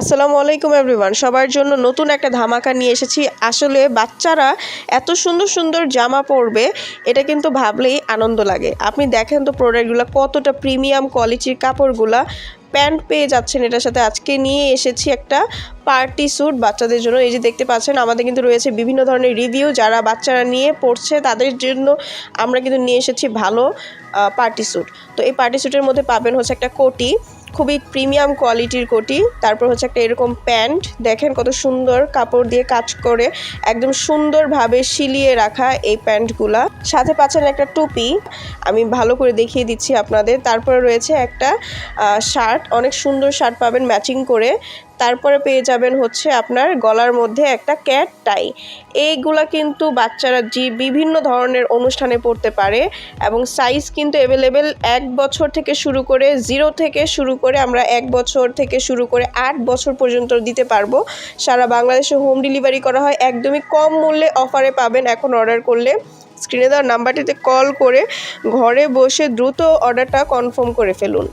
আসসালামু আলাইকুম এভরিওয়ান সবার জন্য নতুন একটা ধামাকা নিয়ে এসেছি। আসলে বাচ্চারা এত সুন্দর সুন্দর জামা পরবে, এটা কিন্তু ভাবলেই আনন্দ লাগে। আপনি দেখেন তো প্রোডাক্টগুলো কতটা প্রিমিয়াম কোয়ালিটির কাপড়গুলা প্যান্ট পেয়ে যাচ্ছেন। এটার সাথে আজকে নিয়ে এসেছি একটা পার্টি স্যুট বাচ্চাদের জন্য। এই যে দেখতে পাচ্ছেন, আমাদের কিন্তু রয়েছে বিভিন্ন ধরনের রিভিউ যারা বাচ্চারা নিয়ে পড়ছে, তাদের জন্য আমরা কিন্তু নিয়ে এসেছি ভালো পার্টি স্যুট। তো এই পার্টি স্যুটের মধ্যে পাবেন হচ্ছে একটা কোটি। খুবই প্রিমিয়াম কোয়ালিটির কোটি। তারপর হচ্ছে একটা এরকম প্যান্ট। দেখেন কত সুন্দর কাপড় দিয়ে কাজ করে, একদম সুন্দরভাবে শিলিয়ে রাখা এই প্যান্টগুলা। সাথে পাচ্ছেন একটা টুপি। আমি ভালো করে দেখিয়ে দিচ্ছি আপনাদের। তারপর রয়েছে একটা শার্ট অনেক সুন্দর শার্ট পাবেন ম্যাচিং করে। তারপরে পেয়ে যাবেন হচ্ছে আপনার গলার মধ্যে একটা ক্যাট টাই। এইগুলা কিন্তু বাচ্চারা যে বিভিন্ন ধরনের অনুষ্ঠানে পড়তে পারে এবং সাইজ কিন্তু অ্যাভেলেবেল এক বছর থেকে শুরু করে জিরো থেকে শুরু করে আমরা এক বছর থেকে শুরু করে আট বছর পর্যন্ত দিতে পারব। সারা বাংলাদেশে হোম ডেলিভারি করা হয়। একদমই কম মূল্যে অফারে পাবেন। এখন অর্ডার করলে স্ক্রিনে দেওয়ার নাম্বারটিতে কল করে ঘরে বসে দ্রুত অর্ডারটা কনফার্ম করে ফেলুন।